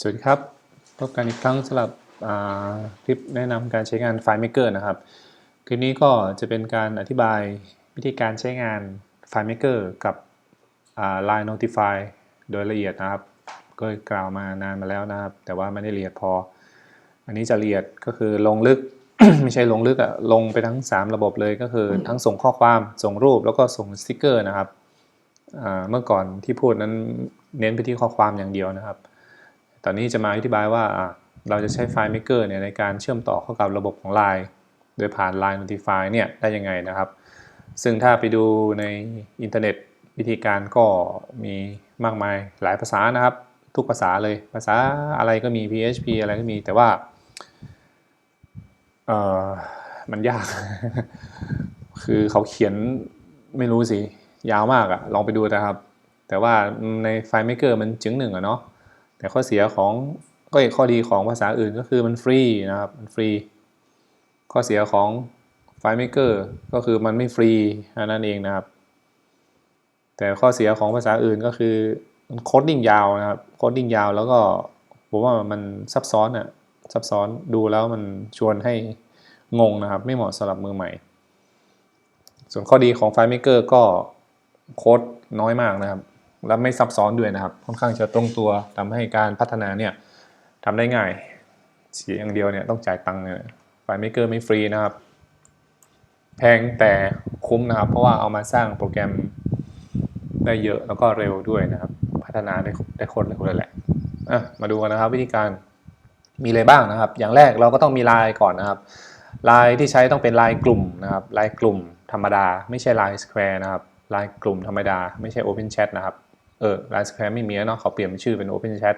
สวัสดีครับ พบกันอีกครั้งสำหรับคลิปแนะนำการใช้งาน FileMaker นะครับ คลิปนี้ก็จะเป็นการอธิบายวิธีการใช้งาน FileMaker กับ Line Notify โดยละเอียดนะครับ ก็กล่าวมานานมาแล้วนะครับ แต่ว่าไม่ได้ละเอียดพอ อันนี้จะละเอียดก็คือลงลึก ไม่ใช่ลงลึกอะลงไปทั้ง 3 ระบบเลยก็คือทั้งส่งข้อความส่งรูปแล้วก็ส่งสติกเกอร์นะครับเมื่อก่อนที่พูดนั้นเน้นไปที่ข้อความอย่างเดียวนะครับ ตอนนี้จะมาอธิบายว่าเราจะใช้ FileMaker เนี่ยในการเชื่อมต่อเข้ากับระบบของ Line โดยผ่าน Line Notify เนี่ยได้ยังไงนะครับ ซึ่งถ้าไปดูในอินเทอร์เน็ตวิธีการก็มีมากมายหลายภาษานะครับ ทุกภาษาเลยภาษาอะไรก็มี PHP อะไรก็มีแต่ว่าเออมันยาก คือเขาเขียนไม่รู้สิ ยาวมากอะลองไปดูนะครับ แต่ว่าใน FileMaker มันจึงหนึ่งอะเนาะ แต่ข้อเสียของก็ข้อดีของภาษาอื่นก็คือมันฟรีนะครับมันฟรี ข้อเสียของ FileMaker ก็คือมันไม่ฟรีนั้นเองนะครับ แต่ข้อเสียของภาษาอื่นก็คือโคดดิ้งยาวนะครับโคดดิ้งยาวแล้วก็ผมว่ามันซับซ้อนอะซับซ้อนดูแล้วมันชวนให้งงนะครับ ไม่เหมาะสำหรับมือใหม่ ส่วนข้อดีของ FileMaker ก็โค้ดน้อยมากนะครับ และไม่ซับซ้อนด้วยนะครับ ค่อนข้างจะตรงตัวทำให้การพัฒนาเนี่ยทำได้ง่าย เสียอย่างเดียวเนี่ยต้องจ่ายตังค์เนี่ยไฟล์เมเกอร์ไม่ฟรีนะครับ แพงแต่คุ้มนะครับ เพราะว่าเอามาสร้างโปรแกรมได้เยอะแล้วก็เร็วด้วยนะครับ พัฒนาได้ได้คนเร็วเลยแหละอะมาดูกันนะครับ วิธีการมีอะไรบ้างนะครับ อย่างแรกเราก็ต้องมีไลน์ก่อนนะครับไลน์ที่ใช้ต้องเป็นไลน์กลุ่มนะครับไลน์กลุ่มธรรมดา ไม่ใช่ไลน์สแควร์นะครับไลน์กลุ่มธรรมดา ไม่ใช่ Open Chat นะครับ เออ Line Square ไม่มีแล้วเนาะเขาเปลี่ยนชื่อเป็น Open Chat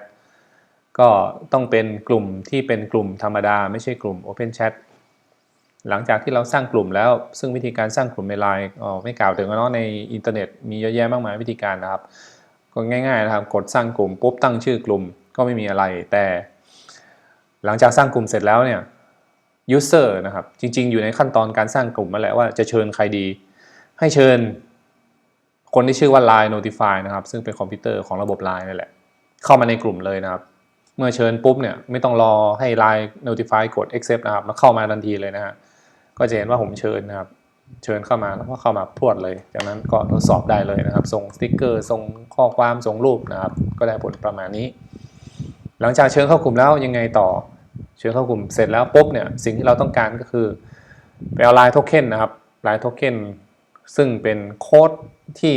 ก็ต้องเป็นกลุ่มที่เป็นกลุ่มธรรมดา ไม่ใช่กลุ่ม Open Chat หลังจากที่เราสร้างกลุ่มแล้ว ซึ่งวิธีการสร้างกลุ่มใน Line อ๋อไม่กล่าวถึงแล้วเนาะในอินเทอร์เน็ตมีเยอะแยะมากมายวิธีการนะครับ ก็ง่ายๆนะครับ กดสร้างกลุ่มปุ๊บตั้งชื่อกลุ่มก็ไม่มีอะไร แต่ หลังจากสร้างกลุ่มเสร็จแล้วเนี่ย user นะครับ จริงๆ อยู่ในขั้นตอนการสร้างกลุ่มมาแหละว่าจะเชิญใครดี ให้เชิญ คนที่ชื่อว่า Line Notify นะครับ ซึ่งเป็นคอมพิวเตอร์ของระบบ Line นั่นแหละ เข้ามาในกลุ่มเลยนะครับ เมื่อเชิญปุ๊บเนี่ยไม่ต้องรอให้ Line Notify กด accept นะครับมาเข้ามาทันทีเลยนะฮะก็จะเห็นว่าผมเชิญนะครับ เชิญเข้ามาแล้วก็เข้ามาพรวดเลย จากนั้นก็ทดสอบได้เลยนะครับ ส่งสติ๊กเกอร์ ส่งข้อความ ส่งรูปนะครับ ก็ได้ผลประมาณนี้ หลังจากเชิญเข้ากลุ่มแล้วยังไงต่อ เชิญเข้ากลุ่มเสร็จแล้วปุ๊บเนี่ย สิ่งที่เราต้องการก็คือไปเอา Line Token นะครับ Line Token ซึ่งเป็นโค้ดที่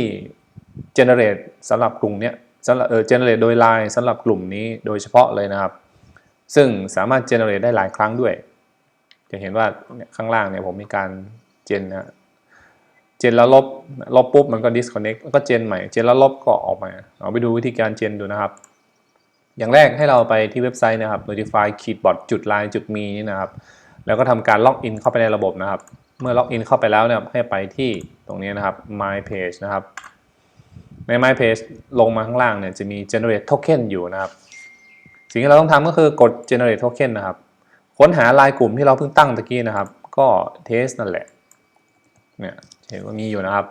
generate สำหรับกลุ่มเนี้ยสำหรับเออ generate โดย Line สำหรับกลุ่มนี้โดยเฉพาะเลยนะครับ ซึ่งสามารถ generate ได้หลายครั้งด้วย จะเห็นว่าข้างล่างเนี่ยผมมีการ gen นะเจนแล้วลบลบปุ๊บมันก็ disconnect แล้วก็เจนใหม่เจนแล้วลบก็ออกมาเอาไปดูวิธีการเจนดูนะครับ อย่างแรกให้เราไปที่เว็บไซต์นะครับ notify ขีดบอทจุด line จุดมีนี่นะครับ แล้วก็ทำการล็อกอินเข้าไปในระบบนะครับ เมื่อล็อกอินเข้าไปแล้วเนี่ยให้ไปที่ตรงนี้นะครับ my page นะครับ ใน my page ลงมาข้างล่างเนี่ยจะมี generate token อยู่นะครับ สิ่งที่เราต้องทำก็คือกด generate token นะครับ ค้นหาลายกลุ่มที่เราเพิ่งตั้งตะกี้นะครับ ก็ test นั่นแหละ เนี่ยเห็นว่ามีอยู่นะครับ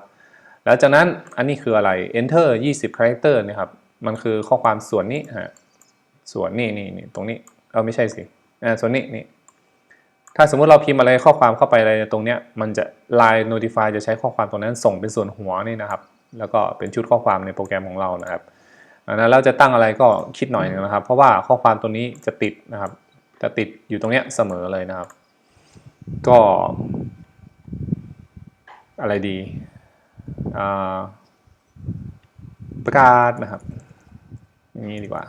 แล้วจากนั้นอันนี้คืออะไร enter 20 character นะครับ มันคือข้อความส่วนนี้ฮะส่วนนี่นี่นี่ตรงนี้ เอาไม่ใช่สิอ่าส่วนนี้นี่ ถ้าสมมุติเราพิมพ์อะไรข้อความเข้าไปอะไรตรงเนี้ยมันจะ Line Notify จะใช้ข้อความตรงนั้นส่งเป็นส่วนหัวนี่นะครับ แล้วก็เป็นชุดข้อความในโปรแกรมของเรานะครับอันนั้นเราจะตั้งอะไรก็คิดหน่อยนึงนะครับ เพราะว่าข้อความตัวนี้จะติดนะครับ จะติดอยู่ตรงเนี้ยเสมอเลยนะครับ ก็ อะไรดีประกาศนะครับอย่างนี้ดีกว่า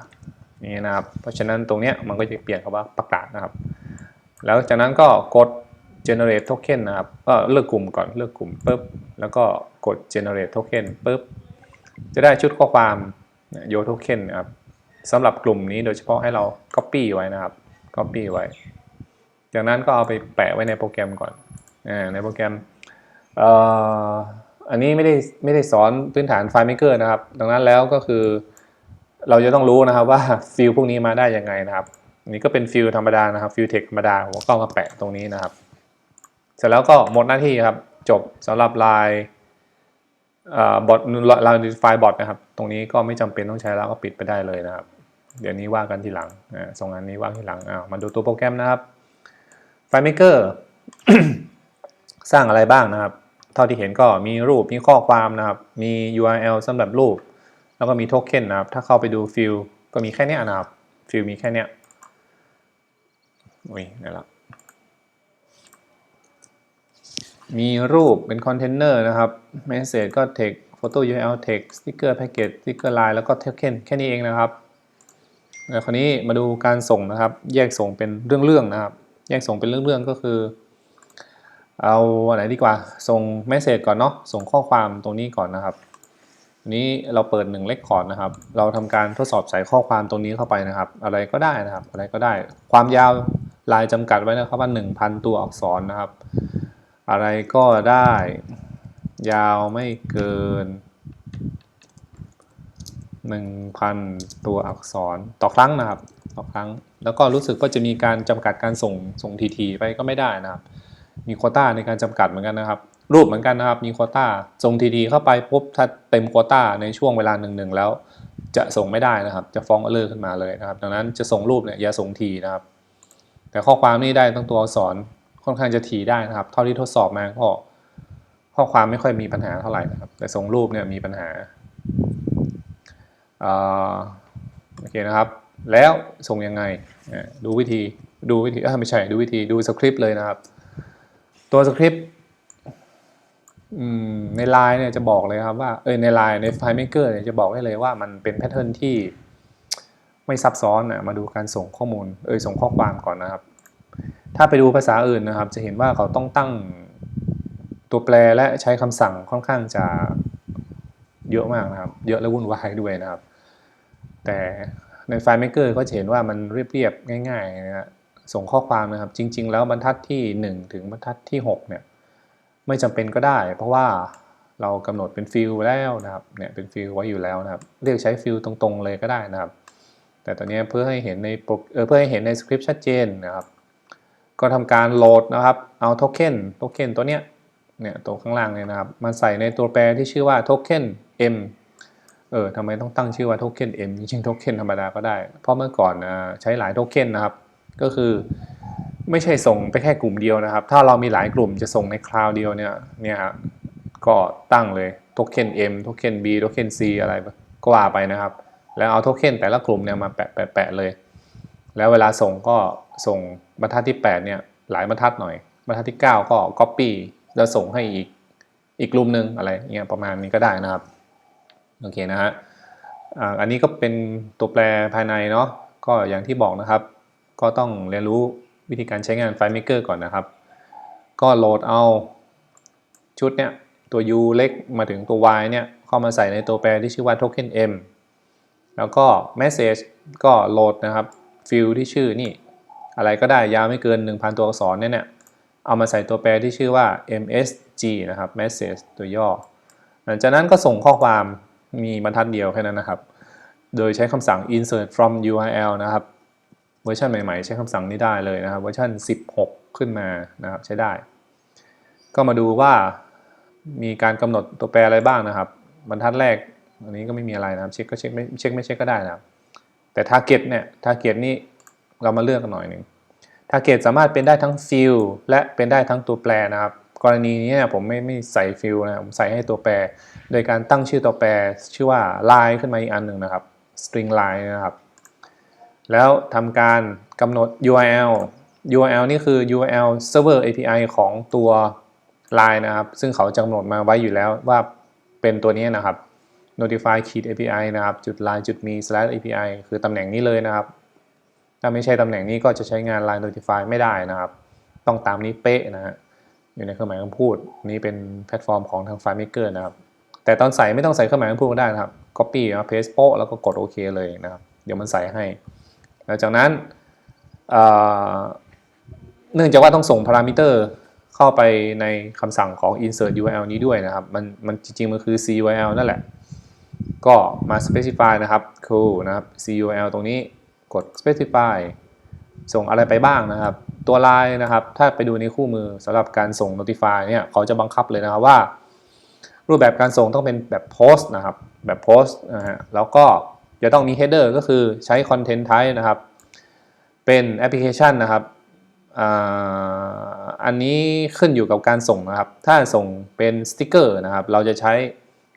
นี่นะครับ เพราะฉะนั้นตรงเนี้ยมันก็จะเปลี่ยนคำว่าประกาศนะครับ แล้วจากนั้นก็กด generate token นะครับ ก็เลือกกลุ่มก่อนเลือกกลุ่มปุ๊บ แล้วก็กด generate token ปุ๊บ จะได้ชุดข้อความ yo token นะครับสำหรับกลุ่มนี้โดยเฉพาะให้เรา copy ไว้นะครับ copy ไว้ จากนั้นก็เอาไปแปะไว้ในโปรแกรมก่อนอในโปรแกรมอ,อันนี้ไม่ได้ไม่ได้สอนพื้นฐาน FileMaker นะครับ ดังนั้นแล้วก็คือเราจะต้องรู้นะครับว่าฟิลพวกนี้มาได้ยังไงนะครับ นี้ก็เป็นฟิลธรรมดานะครับฟิลเทคธรรมดาผมก็เอามาแปะตรงนี้นะครับ เสร็จแล้วก็หมดหน้าที่ครับ จบสำหรับลายบอทลาย notify bot นะครับ ตรงนี้ก็ไม่จำเป็นต้องใช้แล้วก็ปิดไปได้เลยนะครับ เดี๋ยวนี้ว่ากันทีหลังอ่าส่งอันนี้ว่าทีหลังอ้าวมาดูตัวโปรแกรมนะครับ FileMaker สร้างอะไรบ้างนะครับ เท่าที่เห็นก็มีรูปมีข้อความนะครับ มี URL สำหรับรูป แล้วก็มีโทเค็นนะครับ ถ้าเข้าไปดูฟิลก็มีแค่เนี้ยนะครับฟิลมีแค่เนี้ยอุ้ยนี่ละมีรูปเป็นคอนเทนเนอร์นะครับ Message ก็ text Photo URL text Sticker Package Sticker Line แล้วก็ Token แค่นี้เองนะครับแล้วคราวนี้มาดูการส่งนะครับ แยกส่งเป็นเรื่องๆนะครับ แยกส่งเป็นเรื่องๆก็คือ เอาอันไหนดีกว่า ส่งเมสเซจก่อนเนาะส่งข้อความตรงนี้ก่อนนะครับ นี้เราเปิด1เลคคอร์ดนะครับ เราทำการทดสอบใส่ข้อความตรงนี้เข้าไปนะครับ อะไรก็ได้นะครับ อะไรก็ได้ ความยาวลายจำกัดไว้นะครับว่า 1,000 ตัวอักษรนะครับ อะไรก็ได้ ยาวไม่เกิน 1,000 ตัวอักษรต่อครั้งนะครับ ต่อครั้ง แล้วก็รู้สึกว่าจะมีการจำกัดการส่งส่งทีๆไปก็ไม่ได้นะครับ มีโควต้าในการจำกัดเหมือนกันนะครับ รูปเหมือนกันนะครับ มีโควต้าส่งทีๆเข้าไปปุ๊บถ้าเต็มโควต้าในช่วงเวลาหนึ่งๆแล้ว จะส่งไม่ได้นะครับ จะฟ้องเออร์ขึ้นมาเลยนะครับ ดังนั้นจะส่งรูปเนี่ยอย่าส่งทีนะครับ แต่ข้อความนี่ได้ตั้งตัวอักษรค่อนข้างจะทีได้นะครับ เท่าที่ทดสอบมาก็ข้อความไม่ค่อยมีปัญหาเท่าไหร่นะครับ แต่ส่งรูปเนี่ยมีปัญหาอ่าโอเคนะครับ แล้วส่งยังไงดูวิธีดูวิธีไม่ใช่ดูวิธีดูสคริปต์เลยนะครับ ตัวสคริปต์ ในไลน์เนี่ยจะบอกเลยครับว่าเออในไลน์ใน FileMaker เนี่ยจะบอกได้เลยว่ามันเป็นแพทเทิร์นที่ไม่ซับซ้อนนะมาดูการส่งข้อมูลเออส่งข้อความก่อนนะครับ ถ้าไปดูภาษาอื่นนะครับ จะเห็นว่าเขาต้องตั้งตัวแปรและใช้คำสั่งค่อนข้างจะเยอะมากนะครับ เยอะและวุ่นวายด้วยนะครับ แต่ใน FileMaker ก็จะเห็นว่ามันเรียบๆง่ายๆนะฮะส่งข้อความนะครับ จริง ๆ แล้วบรรทัดที่ 1 ถึงบรรทัดที่ 6 เนี่ย ไม่จำเป็นก็ได้ เพราะว่าเรากำหนดเป็นฟิลแล้วนะครับเนี่ยเป็นฟิลไว้อยู่แล้วนะครับเรียกใช้ฟิลตรงๆเลยก็ได้นะครับ แต่ตอนนี้เพื่อให้เห็นในโปรเเพื่อให้เห็นในสคริปต์ชัดเจนนะครับ ก็ทำการโหลดนะครับเอาโทเค็นโทเค็นตัวเนี้ยเนี่ยตัวข้างล่างเนี่ยนะครับมาใส่ในตัวแปรที่ชื่อว่าโทเค็น m เออทำไมต้องตั้งชื่อว่าโทเค็น m จริงๆโทเค็นธรรมดาก็ได้ เพราะเมื่อก่อนนะใช้หลายโทเค็นนะครับ ก็คือ ไม่ใช่ส่งไปแค่กลุ่มเดียวนะครับ ถ้าเรามีหลายกลุ่มจะส่งในคลาวด์เดียวเนี่ยเนี่ยก็ตั้งเลยโทเค็น M โทเค็น B โทเค็น C อะไรก็ว่าไปนะครับ แล้วเอาโทเค็นแต่ละกลุ่มเนี่ยมาแปะแปะแปะเลย แล้วเวลาส่งก็ส่งบรรทัดที่ 8 เนี่ยหลายบรรทัดหน่อย บรรทัดที่ 9 ก็ Copy แล้วส่งให้อีกอีกกลุ่มหนึ่งอะไรเงี้ยประมาณนี้ก็ได้นะครับโอเคนะฮะอันนี้ก็เป็นตัวแปรภายในเนาะก็อย่างที่บอกนะครับ ก็ต้องเรียนรู้ วิธีการใช้งาน FileMaker ก่อนนะครับ ก็โหลดเอาชุดเนี่ยตัว u เล็กมาถึงตัว y เนี่ยเข้ามาใส่ในตัวแปรที่ชื่อว่า token m แล้วก็ message ก็โหลดนะครับฟิลที่ชื่อนี่อะไรก็ได้ยาวไม่เกิน 1,000 ตัวอักษรเนี่ยเนี่ยเอามาใส่ตัวแปรที่ชื่อว่า msg นะครับ message ตัวย่อ หลังจากนั้นก็ส่งข้อความมีบรรทัดเดียวแค่นั้นนะครับ โดยใช้คำสั่ง insert from URL นะครับ เวอร์ชันใหม่ๆ ใช้คำสั่งนี้ได้เลยนะครับเวอร์ชัน16 ขึ้นมานะครับใช้ได้ ก็มาดูว่ามีการกำหนดตัวแปรอะไรบ้างนะครับ บรรทัดแรกอันนี้ก็ไม่มีอะไรนะครับเช็คก็เช็คไม่เช็คไม่เช็คก็ได้นะครับ แต่ target เนี่ย target นี่เรามาเลือกกันหน่อยหนึ่ง target สามารถเป็นได้ทั้ง field และเป็นได้ทั้งตัวแปรนะครับ กรณีนี้เนี่ยผมไม่ไม่ใส่ field นะผมใส่ให้ตัวแปร โดยการตั้งชื่อตัวแปรชื่อว่า line ขึ้นมาอีกอันหนึ่งนะครับ string line นะครับ แล้วทำการกำหนด URL URL นี่คือ URL server API ของตัว Line นะครับ ซึ่งเขาจะกำหนดมาไว้อยู่แล้วว่าเป็นตัวนี้นะครับ notify ขีด API นะครับ จุด line จุด me slash API คือตำแหน่งนี้เลยนะครับ ถ้าไม่ใช่ตำแหน่งนี้ก็จะใช้งาน line notify ไม่ได้นะครับ ต้องตามนี้เป๊ะนะฮะอยู่ในเครื่องหมายคำพูด นี้เป็นแพลตฟอร์มของทาง FileMaker นะครับ แต่ตอนใส่ไม่ต้องใส่เครื่องหมายคำพูดก็ได้นะครับ copy มา paste โป๊ะแล้วก็กดโอเคเลยนะครับ เดี๋ยวมันใส่ให้ ลังจากนั้นเเนื่องจากว่าต้องส่งพารามิเตอร์เข้าไปในคำสั่งของ insert URL นี้ด้วยนะครับ มันมันจริงๆ มันคือ CURL นั่นแหละ ก็มา specify นะครับ cool นะครับ CURL ตรงนี้กด specify ส่งอะไรไปบ้างนะครับ ตัวลายนะครับ ถ้าไปดูในคู่มือสำหรับการส่ง notify เนี่ยเขาจะบังคับเลยนะครับว่า รูปแบบการส่งต้องเป็นแบบ post นะครับ แบบ post นะฮะแล้วก็ จะต้องมี header ก็คือใช้ content type นะครับ เป็นแอปพลิเคชันนะครับอันนี้ขึ้นอยู่กับการส่งนะครับ ถ้าส่งเป็นสติกเกอร์นะครับ เราจะใช้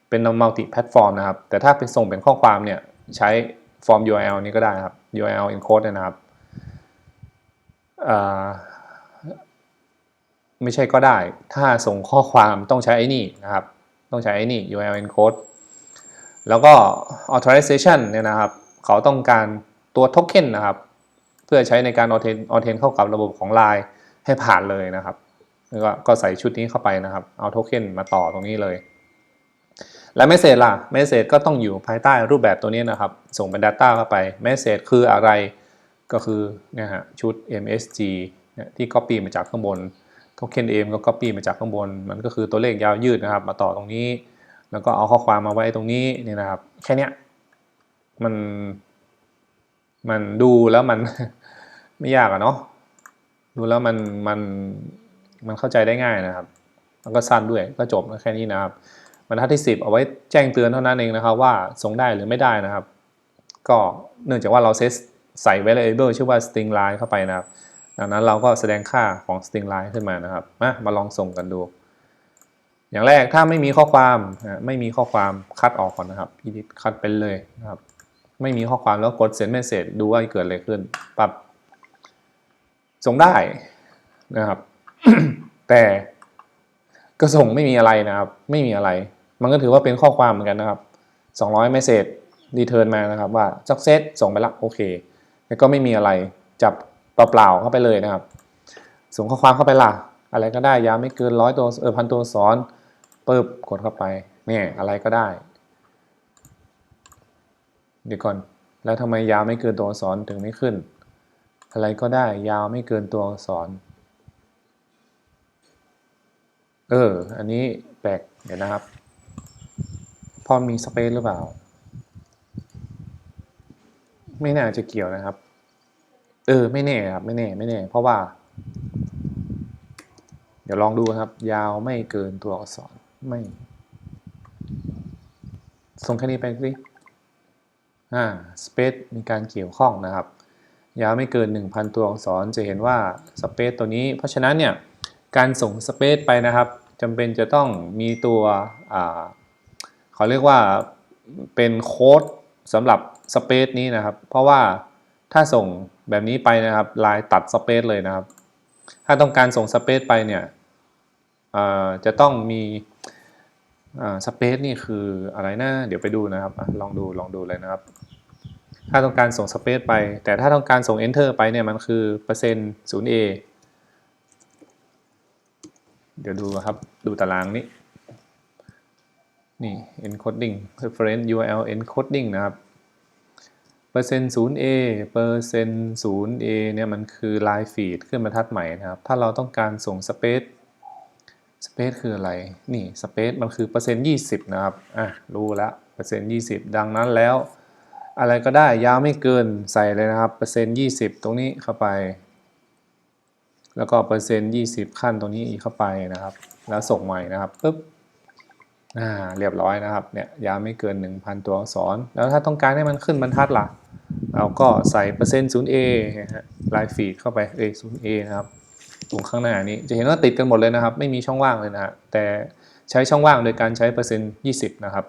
เป็น multi platform นะครับ แต่ถ้าเป็นส่งเป็นข้อความเนี่ยใช้ฟอร์ม URL นี้ก็ได้ครับ URL encode เนี่ยนะครับไม่ใช่ก็ได้ ถ้าส่งข้อความต้องใช้ไอ้นี่นะครับ ต้องใช้ไอ้นี่ URL encode แล้วก็ authorization เนี่ยนะครับ เขาต้องการตัวโทเค็นนะครับ เพื่อใช้ในการ authent authent เข้ากับระบบของ Line ให้ผ่านเลยนะครับแล้วก็ใส่ชุดนี้เข้าไปนะครับ เอาโทเค็นมาต่อตรงนี้เลย และเมสเซจล่ะเมสเซจก็ต้องอยู่ภายใต้รูปแบบตัวนี้นะครับ ส่งเป็น Data เข้าไปเมสเซจคืออะไรก็คือเนี่ยฮะชุด MSG เนี่ยที่ Copy มาจากข้างบนโทเค็น M ก็ Copy มาจากข้างบน มันก็คือตัวเลขยาวยืดนะครับ มาต่อตรงนี้ แล้วก็เอาข้อความมาไว้ตรงนี้นี่นะครับ แค่เนี้ยมันมันดูแล้วมันไม่ยากอะเนาะดูแล้วมันมันมันเข้าใจได้ง่ายนะครับแล้วก็สั้นด้วยก็จบแค่นี้นะครับบรรทัดที่ 10 เอาไว้แจ้งเตือนเท่านั้นเองนะครับ ว่าส่งได้หรือไม่ได้นะครับ ก็เนื่องจากว่าเราเซตใส่ variable ชื่อว่า string line เข้าไปนะครับ ดังนั้นเราก็แสดงค่าของ string line ขึ้นมานะครับมามาลองส่งกันดู อย่างแรกถ้าไม่มีข้อความไม่มีข้อความคัดออกก่อนนะครับ edit คัดไปเลยนะครับ ไม่มีข้อความแล้วกด send message ดูว่าเกิดอะไรขึ้นปรับส่งได้นะครับ แต่ก็ส่งไม่มีอะไรนะครับ ไม่มีอะไร มันก็ถือว่าเป็นข้อความเหมือนกันนะครับ 200 message return มานะครับว่า success ส่งไปละโอเค แล้วก็ไม่มีอะไรจับเปล่าๆเข้าไปเลยนะครับ ส่งข้อความเข้าไปละอะไรก็ได้ยาวไม่เกินร้อยตัวเออพันตัวอักษร ปึ๊บกดเข้าไปเนี่ยอะไรก็ได้ เดี๋ยวก่อน แล้วทำไมยาวไม่เกินตัวอักษรถึงไม่ขึ้น อะไรก็ได้ยาวไม่เกินตัวอักษร เออ อันนี้แปลกเดี๋ยวนะครับ พอมีสเปซหรือเปล่า ไม่น่าจะเกี่ยวนะครับ เออ ไม่แน่ครับ ไม่แน่ ไม่แน่ เพราะว่า เดี๋ยวลองดูครับ ยาวไม่เกินตัวอักษร ไม่ ส่งแค่นี้ไปสิอ่า space มีการเกี่ยวข้องนะครับ ยาวไม่เกิน 1,000 ตัวอักษรจะเห็นว่า space ตัวนี้ เพราะฉะนั้นเนี่ย การส่ง space ไปนะครับจำเป็นจะต้องมีตัวอ่าเขาเรียกว่าเป็นโค้ดสำหรับ space นี้นะครับ เพราะว่าถ้าส่งแบบนี้ไปนะครับลายตัด space เลยนะครับ ถ้าต้องการส่ง space ไปเนี่ยอ่าจะต้องมี สเปซนี่คืออะไรนะเดี๋ยวไปดูนะครับอลองดูลองดูเลยนะครับ ถ้าต้องการส่งสเปซไป แต่ถ้าต้องการส่ง enter ไปเนี่ยมันคือเปอร์เซ็นต์ 0a เเดี๋ยวดูครับดูตารางนี้นี่ encoding reference URL encoding นะครับเปอร์เซ็นต์ 0a เเปอร์เซ็นต์ 0a เนี่ยมันคือ line feed ขึ้นบรรทัดใหม่นะครับ ถ้าเราต้องการส่ง space space คืออะไร นี่ space มันคือเปอร์เซ็นต์20 นะครับ อะ รู้แล้วเปอร์เซ็นต์20 ดังนั้นแล้ว อะไรก็ได้ยาวไม่เกินใส่เลยนะครับเปอร์เซ็นต์20 ตรงนี้เข้าไป แล้วก็เปอร์เซ็นต์20 ขั้นตรงนี้อีกเข้าไปนะครับ แล้วส่งใหม่นะครับปุ๊บอ่าเรียบร้อยนะครับเนี่ยยาวไม่เกิน 1,000 ตัวอักษร แล้วถ้าต้องการให้มันขึ้นบรรทัดล่ะ เราก็ใส่เปอร์เซ็นต์ 0a นะฮะไลน์ฟีดเข้าไปเอ้ย 0a นะครับ ตรงข้างหน้านี้จะเห็นว่าติดกันหมดเลยนะครับ ไม่มีช่องว่างเลยนะแต่ใช้ช่องว่างโดยการใช้เปอร์เซ็นต์20 นะครับ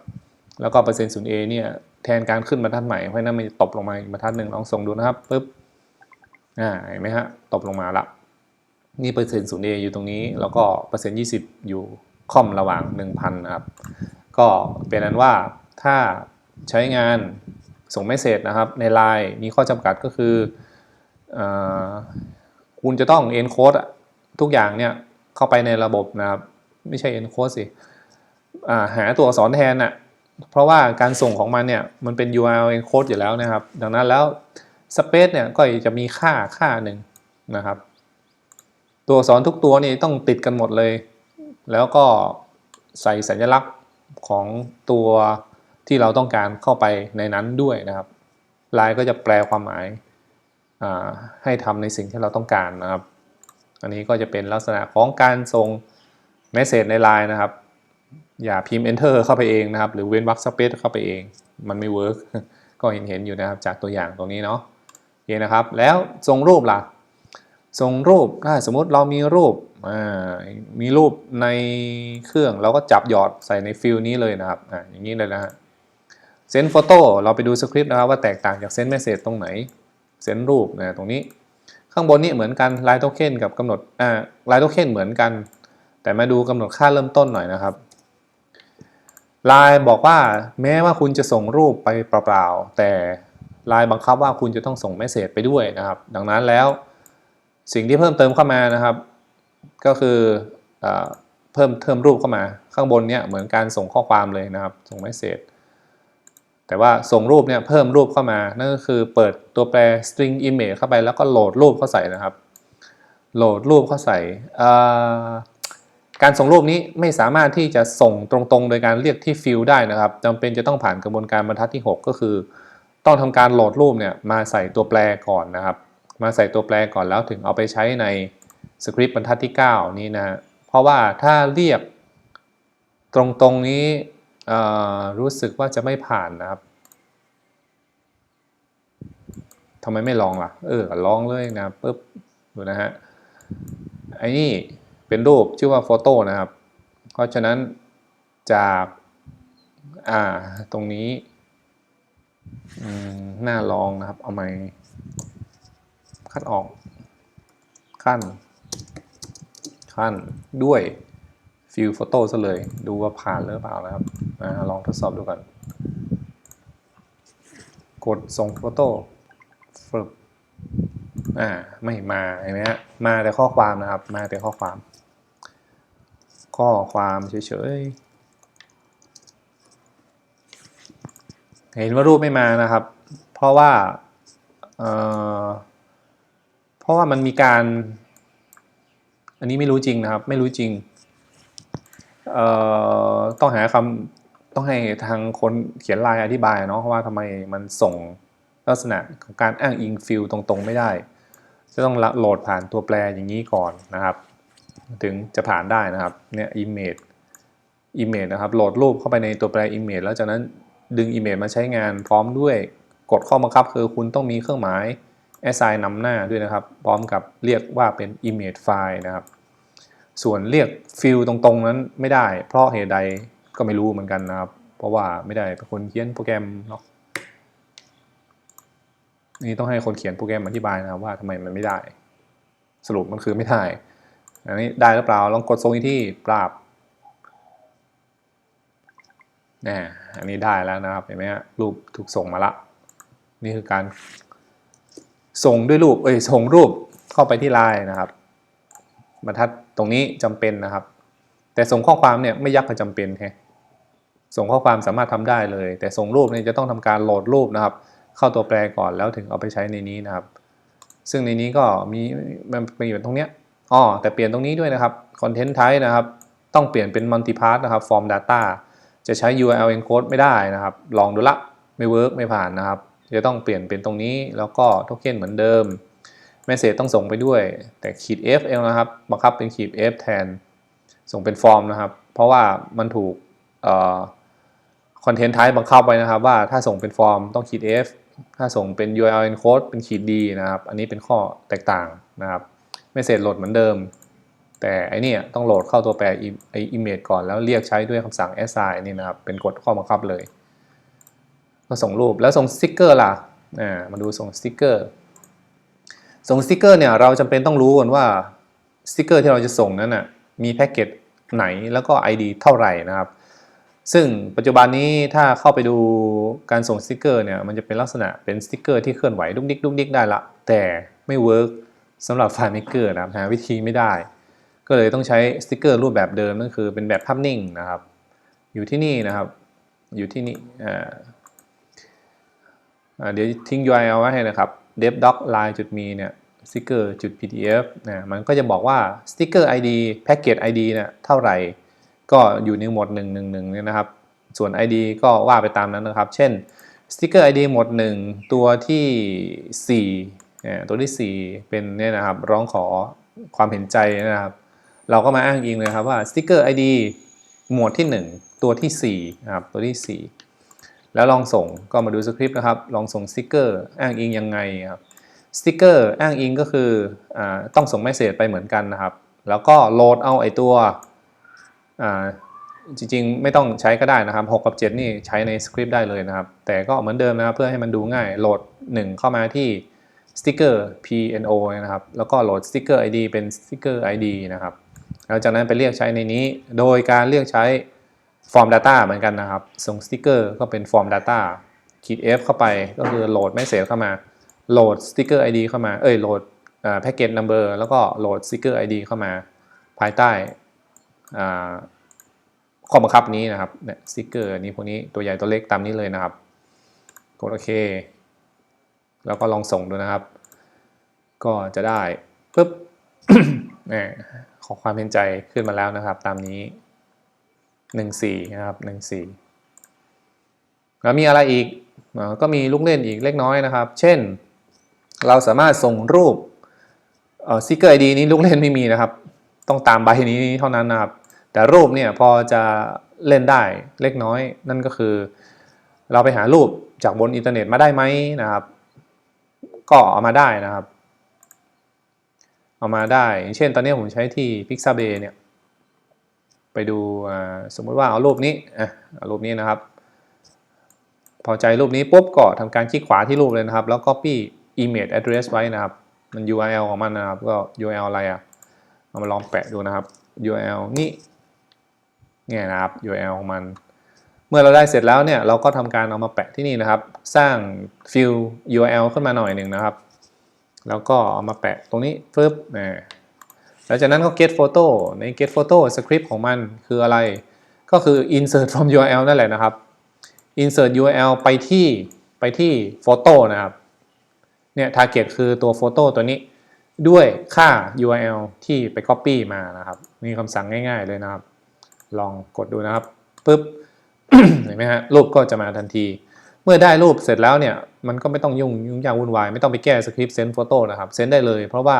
แล้วก็เปอร์เซ็นต์ 0a เนี่ยแทนการขึ้นบรรทัดใหม่เพราะนั้นมันจะตบลงมาอีกบรรทัดหนึ่งลองส่งดูนะครับปุ๊บอ่าเห็นไหมฮะตบลงมาละนี่เปอร์เซ็นต์ 0a อยู่ตรงนี้ แล้วก็เปอร์เซ็นต์20อยู่ค่อมระหว่าง 1,000นะครับก็เป็นนั้นว่าถ้าใช้งานส่งเมสเซจนะครับใน Line มีข้อจำกัดก็คืออ คุณจะต้อง encode ทุกอย่างเนี่ยเข้าไปในระบบนะครับ ไม่ใช่ encode สิาหาตัวอักษรแทนน่ะเพราะว่าการส่งของมันเนี่ยมันเป็น URL encode อยู่แล้วนะครับ ดังนั้นแล้ว space เนี่ยก็จะมีค่าค่าหนึ่งนะครับ ตัวอักษรทุกตัวนี่ต้องติดกันหมดเลย แล้วก็ใส่สัญลักษณ์ของตัวที่เราต้องการเข้าไปในนั้นด้วยนะครับลายก็จะแปลความหมาย ให้ทำในสิ่งที่เราต้องการนะครับ อันนี้ก็จะเป็นลักษณะของการส่งเมสเซจในไลน์นะครับ อย่าพิมพ์ enter เข้าไปเองนะครับ หรือเว้นวรรค space เข้าไปเอง มันไม่เวิร์กก็เห็นเห็นอยู่นะครับจากตัวอย่างตรงนี้เนาะโอเคนะครับ แล้วทรงรูปล่ะทรงรูปถ้าสมมุติเรามีรูปมีรูปในเครื่องเราก็จับหยอดใส่ในฟิลนี้เลยนะครับออย่างนี้เลยนะฮะเซนโฟโต้เราไปดูสคริปต์นะครับว่าแตกต่างจากเซนเมสเซจตรงไหน เซนรูปนะตรงนี้ ข้างบนนี้เหมือนกันลายโทเค็นกับกำหนดอ่าลายโทเค็นเหมือนกัน แต่มาดูกำหนดค่าเริ่มต้นหน่อยนะครับลายบอกว่าแม้ว่าคุณจะส่งรูปไปเปล่าๆแต่ลายบังคับว่าคุณจะต้องส่งเมสเซจไปด้วยนะครับ ดังนั้นแล้วสิ่งที่เพิ่มเติมเข้ามานะครับ ก็คือเอเพิ่มเพิ่มรูปเข้ามา ข้างบนเนี่ยเหมือนการส่งข้อความเลยนะครับ ส่งเมสเซจ แต่ว่าส่งรูปเนี่ยเพิ่มรูปเข้ามา นั่นก็คือเปิดตัวแปร string image เข้าไปแล้วก็โหลดรูปเข้าใส่นะครับ โหลดรูปเข้าใส่ การส่งรูปนี้ไม่สามารถที่จะส่งตรงๆ โดยการเรียกที่ฟิลได้นะครับจำเป็นจะต้องผ่านกระบวนการบรรทัดที่ 6 ก็คือ ต้องทำการโหลดรูปเนี่ยมาใส่ตัวแปรก่อนนะครับ มาใส่ตัวแปรก่อนแล้วถึงเอาไปใช้ในสคริปต์บรรทัดที่ 9 นี้นะ เพราะว่าถ้าเรียกตรงๆนี้ รู้สึกว่าจะไม่ผ่านนะครับทำไมไม่ลองล่ะ เออ ลองเลยนะปุ๊บ ดูนะฮะ ไอ้นี่เป็นรูปชื่อว่าโฟโต้นะครับ เพราะฉะนั้นจาก อ่า ตรงนี้อืมน่าลองนะครับ เอาไม้คัดออก ขั้น ขั้นด้วย ฟิลโฟโต้ซะเลย ดูว่าผ่านหรือเปล่านะครับอลองทดสอบดูกันกดส่งโฟโต้ฟึบอ่าไม่มาเห็นไหมฮะมาแต่ข้อความนะครับ มาแต่ข้อความ ข้อความเฉยๆ เห็นว่ารูปไม่มานะครับ เพราะว่าเอ่อเพราะว่ามันมีการ อันนี้ไม่รู้จริงนะครับ ไม่รู้จริง ต้องหาคำต้องให้ทางคนเขียนลายอธิบายเนาะว่าทำไมมันส่งลักษณะของการอ้างอิงฟิลตรงๆ ไม่ได้ จะต้องโหลดผ่านตัวแปรอย่างนี้ก่อนนะครับ ถึงจะผ่านได้นะครับเนี่ย image image นะครับโหลดรูปเข้าไปในตัวแปร image แล้วจากนั้นดึง image มาใช้งานพร้อมด้วยกฎข้อบังคับ คือคุณต้องมีเครื่องหมาย assign นำหน้าด้วยนะครับ พร้อมกับเรียกว่าเป็น image file นะครับ ส่วนเรียกฟิลตรงๆนั้นไม่ได้ เพราะเหตุใดก็ไม่รู้เหมือนกันนะครับ เพราะว่าไม่ได้เป็นคนเขียนโปรแกรมเนาะนี่ต้องให้คนเขียนโปรแกรมอธิบายนะครับว่าทำไมมันไม่ได้ สรุปมันคือไม่ได้อันนี้ได้หรือเปล่าลองกดทรงที่ปราบนี่อันนี้ได้แล้วนะครับเห็นไหมฮะรูปถูกส่งมาละ นี่คือการ ส่งด้วยรูปเอ้ยส่งรูปเข้าไปที่ไลน์นะครับ บรรทัดตรงนี้จำเป็นนะครับ แต่ส่งข้อความเนี่ยไม่ยักก็จำเป็นแฮะส่งข้อความสามารถทำได้เลย แต่ส่งรูปเนี่ยจะต้องทำการโหลดรูปนะครับ เข้าตัวแปรก่อนแล้วถึงเอาไปใช้ในนี้นะครับ ซึ่งในนี้ก็มีมันมีอยู่ตรงเนี้ยอ๋อแต่เปลี่ยนตรงนี้ด้วยนะครับ content type นะครับ ต้องเปลี่ยนเป็น multipart นะครับ form data จะใช้ URL encode ไม่ได้นะครับ ลองดูละไม่เวิร์กไม่ผ่านนะครับ จะต้องเปลี่ยนเป็นตรงนี้แล้วก็โทเค็นเหมือนเดิม เมสเซจต้องส่งไปด้วย แต่ขีด f เองนะครับ บังคับเป็นขีด f แทน ส่งเป็นฟอร์มนะครับ เพราะว่ามันถูกคอนเทนต์ไทป์บังคับไว้นะครับ ว่าถ้าส่งเป็นฟอร์มต้องขีด f ถ้าส่งเป็น URL encode เป็นขีด d นะครับ อันนี้เป็นข้อแตกต่างนะครับเมสเซจโหลดเหมือนเดิม แต่ไอเนี่ยต้องโหลดเข้าตัวแปรไอ image ก่อนแล้วเรียกใช้ด้วยคำสั่ง assign นี่นะครับ เป็นกฎข้อบังคับเลย ก็ส่งรูปแล้วส่งสติ๊กเกอร์ล่ะมาดูส่งสติ๊กเกอร์ ส่งสติกเกอร์เนี่ยเราจำเป็นต้องรู้ก่อนว่าสติกเกอร์ที่เราจะส่งนั้นน่ะมีแพ็กเกจไหนแล้วก็ ID เท่าไหร่นะครับ ซึ่งปัจจุบันนี้ถ้าเข้าไปดูการส่งสติกเกอร์เนี่ยมันจะเป็นลักษณะเป็นสติกเกอร์ที่เคลื่อนไหวดุกดิกดุกดิกได้ละ แต่ไม่เวิร์กสำหรับไฟล์เมกเกอร์นะครับหาวิธีไม่ได้ ก็เลยต้องใช้สติกเกอร์รูปแบบเดิมนั่นคือเป็นแบบภาพนิ่งนะครับ อยู่ที่นี่นะครับ อยู่ที่นี่อ่าเดี๋ยวทิ้ง URL ไว้ให้นะครับ devdoc line จุดมีเนี่ย sticker จุด pdf นะมันก็จะบอกว่า sticker id package id เนี่ยเท่าไหร่ ก็อยู่ในหมวด 111เนี่ยนะครับ ส่วน id ก็ว่าไปตามนั้นนะครับ เช่น sticker id หมวด 1 ตัวที่4เนี่ยตัวที่ 4 เป็นเนี่ยนะครับร้องขอความเห็นใจนะครับ เราก็มาอ้างอิงเลยครับว่า sticker id หมวดที่ 1 ตัวที่4นะครับตัวที่ 4 แล้วลองส่งก็มาดูสคริปต์นะครับ ลองส่งสติกเกอร์อ้างอิงยังไงครับสติกเกอร์อ้างอิงก็คืออต้องส่งเมสเซจไปเหมือนกันนะครับ แล้วก็โหลดเอาไอตัวจริงๆ ไม่ต้องใช้ก็ได้นะครับ 6 กับ 7 นี่ใช้ในสคริปต์ได้เลยนะครับ แต่ก็เหมือนเดิมนะครับเพื่อให้มันดูง่ายโหลด 1 เข้ามาที่สติกเกอร์ PNO นะครับ แล้วก็โหลดสติกเกอร์ ID เป็นสติกเกอร์ ID นะครับ แล้วจากนั้นไปเรียกใช้ในนี้ โดยการเรียกใช้ ฟอร์ม Data เหมือนกันนะครับ ส่งสติกเกอร์ก็เป็นฟอร์ม Data ขีด F เข้าไปก็คือโหลดไม่เสร็จเข้ามา โหลดสติกเกอร์ ID เข้ามา เอ้ยโหลดแพ็กเกจนัมเบอร์แล้วก็โหลดสติกเกอร์ ID เข้ามา ภายใต้ข้อบังคับนี้นะครับเนี่ยสติกเกอร์นี้พวกนี้ตัวใหญ่ตัวเล็กตามนี้เลยนะครับ กดโอเค แล้วก็ลองส่งดูนะครับ ก็จะได้ปุ๊บขอความเห็นใจขึ้นมาแล้วนะครับ ตามนี้ หนึ่งสี่นะครับหนึ่งสี่แล้วมีอะไรอีกก็มีลูกเล่นอีกเล็กน้อยนะครับ เช่น เราสามารถส่งรูปซิกเกอร์ไอดีนี้ลูกเล่นไม่มีนะครับ ต้องตามใบนี้เท่านั้นนะครับ แต่รูปเนี่ยพอจะเล่นได้เล็กน้อย นั่นก็คือ เราไปหารูปจากบนอินเทอร์เน็ตมาได้ไหมนะครับ ก็เอามาได้นะครับ เอามาได้ เช่นตอนนี้ผมใช้ที่ Pixabay เนี่ย ไปดูสมมุติว่าเอารูปนี้อะเอารูปนี้นะครับ พอใจรูปนี้ปุ๊บก็ทำการคลิกขวาที่รูปเลยนะครับ แล้ว copy image address ไว้นะครับ มัน URL ของมันนะครับ ก็ URL อะไรอะเอามาลองแปะดูนะครับ URL นี่เนี่ยนะครับ URL ของมันเมื่อเราได้เสร็จแล้วเนี่ยเราก็ทำการเอามาแปะที่นี่นะครับ สร้าง field URL ขึ้นมาหน่อยหนึ่งนะครับ แล้วก็เอามาแปะตรงนี้ฟึบนะ หลังจากนั้นก็ get photo ใน get photo script ของมันคืออะไร ก็คือ insert from URL นั่นแหละนะครับ insert URL ไปที่ไปที่ photo นะครับ เนี่ย target คือตัว photo ตัวนี้ด้วยค่า URL ที่ไป copy มานะครับ มีคำสั่งง่ายๆเลยนะครับ ลองกดดูนะครับปุ๊บเห็นไหมฮะรูปก็จะมาทันที เมื่อได้รูปเสร็จแล้วเนี่ย มันก็ไม่ต้องยุ่งยุ่งยากวุ่นวาย ไม่ต้องไปแก้สคริปต์เซนโฟโต้นะครับ เซนได้เลยเพราะว่า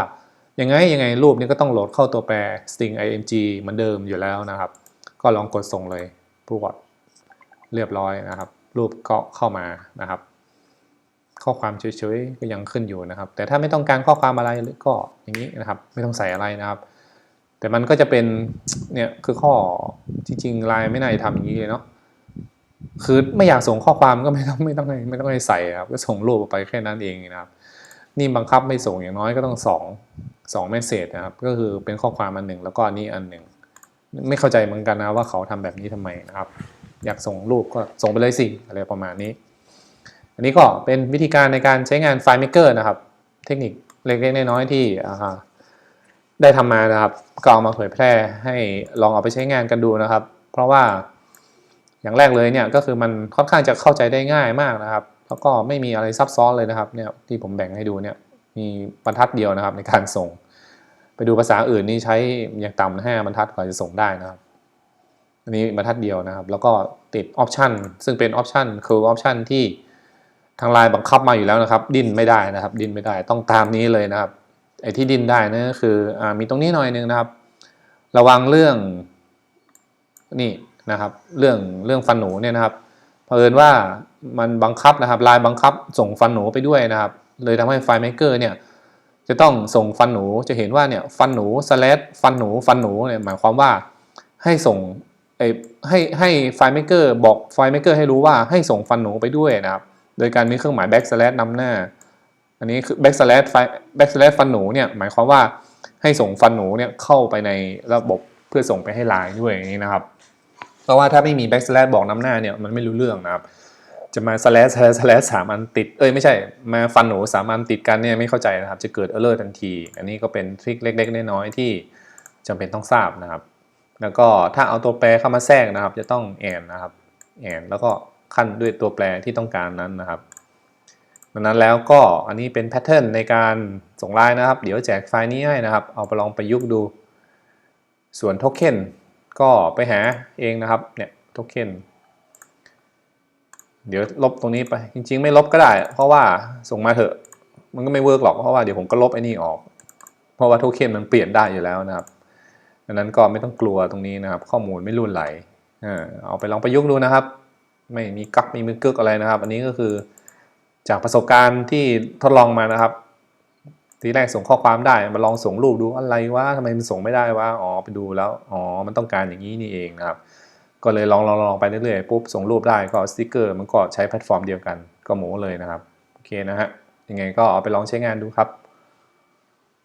ยังไงยังไงรูปนี้ก็ต้องโหลดเข้าตัวแปร string img เหมือนเดิมอยู่แล้วนะครับ ก็ลองกดส่งเลยผู้กดเรียบร้อยนะครับ รูปก็เข้ามานะครับ ข้อความเฉยๆก็ยังขึ้นอยู่นะครับ แต่ถ้าไม่ต้องการข้อความอะไรก็อย่างนี้นะครับ ไม่ต้องใส่อะไรนะครับ แต่มันก็จะเป็นเนี่ยคือข้อจริงๆไลน์ไม่น่าจะทำอย่างนี้เลยเนาะคือไม่อยากส่งข้อความก็ไม่ต้องไม่ต้องไม่ต้องให้ใส่ครับก็ส่งรูปออกไปแค่นั้นเองนะครับ นี่บังคับไม่ส่งอย่างน้อยก็ต้องสอง สองเมสเซจนะครับ ก็คือเป็นข้อความอันหนึ่งแล้วก็อันนี้อันหนึ่ง ไม่เข้าใจเหมือนกันนะว่าเขาทำแบบนี้ทำไมนะครับ อยากส่งรูปก็ส่งไปเลยสิอะไรประมาณนี้ อันนี้ก็เป็นวิธีการในการใช้งานไฟล์ Maker นะครับ เทคนิคเล็กๆน้อยๆที่อ่าได้ทำมานะครับก็เอามาเผยแพร่ให้ลองเอาไปใช้งานกันดูนะครับ เพราะว่าอย่างแรกเลยเนี่ยก็คือมันค่อนข้างจะเข้าใจได้ง่ายมากนะครับ แล้วก็ไม่มีอะไรซับซ้อนเลยนะครับเนี่ยที่ผมแบ่งให้ดูเนี่ย มีบรรทัดเดียวนะครับในการส่ง ไปดูภาษาอื่นนี่ใช้อย่างต่ำห้าบรรทัดกว่าจะส่งได้นะครับอันนี้บรรทัดเดียวนะครับ แล้วก็ติดออปชันซึ่งเป็นออปชันคือออปชันที่ทางไลน์บังคับมาอยู่แล้วนะครับ ดิ้นไม่ได้นะครับ ดิ้นไม่ได้ต้องตามนี้เลยนะครับไอ้ที่ดิ้นได้นั่นก็คืออมีตรงนี้หน่อยนึงนะครับ ระวังเรื่องนี่นะครับ เรื่องเรื่องฟันหนูเนี่ยนะครับเผอิญว่ามันบังคับนะครับไลน์บังคับส่งฟันหนูไปด้วยนะครับ เลยทำให้ไฟล์ Maker เนี่ยจะต้องส่งฟันหนูจะเห็นว่าเนี่ยฟันหนู slash ฟันหนูฟันหนูเนี่ยหมายความว่าให้ส่งให้ให้ไฟล์ Maker บอกไฟล์ Maker ให้รู้ว่าให้ส่งฟันหนูไปด้วยนะครับโดยการมีเครื่องหมาย back slash นำหน้า อันนี้คือ back slash ไฟ back slash ฟันหนูเนี่ยหมายความว่าให้ส่งฟันหนูเนี่ยเข้าไปในระบบเพื่อส่งไปให้ไลน์ด้วยอย่างนี้นะครับ เพราะว่าถ้าไม่มี back slash บอกนำหน้าเนี่ยมันไม่รู้เรื่องนะครับ จะมา slash slash slash สามอันติด เอ้ยไม่ใช่ มาฟันหนูสามอันติดกันเนี่ยไม่เข้าใจนะครับ จะเกิด error ทันที อันนี้ก็เป็นทริคเล็ก ๆ น้อยๆที่จำเป็นต้องทราบนะครับ แล้วก็ถ้าเอาตัวแปรเข้ามาแทรกนะครับ จะต้องแอนนะครับแอนแล้วก็ขั้นด้วยตัวแปรที่ต้องการนั้นนะครับดังนั้นแล้วก็อันนี้เป็นแพทเทิร์นในการส่งไลน์นะครับ เดี๋ยวแจกไฟล์นี้ให้นะครับ เอาไปลองประยุกต์ดู ส่วนโทเค็นก็ไปหาเองนะครับเนี่ยโทเค็น เดี๋ยวลบตรงนี้ไป จริง ๆ ไม่ลบก็ได้ เพราะว่าส่งมาเถอะ มันก็ไม่เวิร์กหรอกเพราะว่าเดี๋ยวผมก็ลบไอ้นี่ออก เพราะว่าโทเค็นมันเปลี่ยนได้อยู่แล้วนะครับดังนั้นก็ไม่ต้องกลัวตรงนี้นะครับ ข้อมูลไม่ลุ่นไหลเออเอาไปลองประยุกต์ดูนะครับ ไม่มีกักมีมือกึกอะไรนะครับ อันนี้ก็คือจากประสบการณ์ที่ทดลองมานะครับ ทีแรกส่งข้อความได้มาลองส่งรูปดูอะไรวะทำไมมันส่งไม่ได้วะอ๋อไปดูแล้วอ๋อมันต้องการอย่างนี้นี่เองนะครับ ก็เลยลองลองลองไปเรื่อยๆปุ๊บส่งรูปได้ก็สติกเกอร์มันก็ใช้แพลตฟอร์มเดียวกันก็หมเลยนะครับโอเคนะฮะยังไงก็เอาไปลองใช้งานดูครับ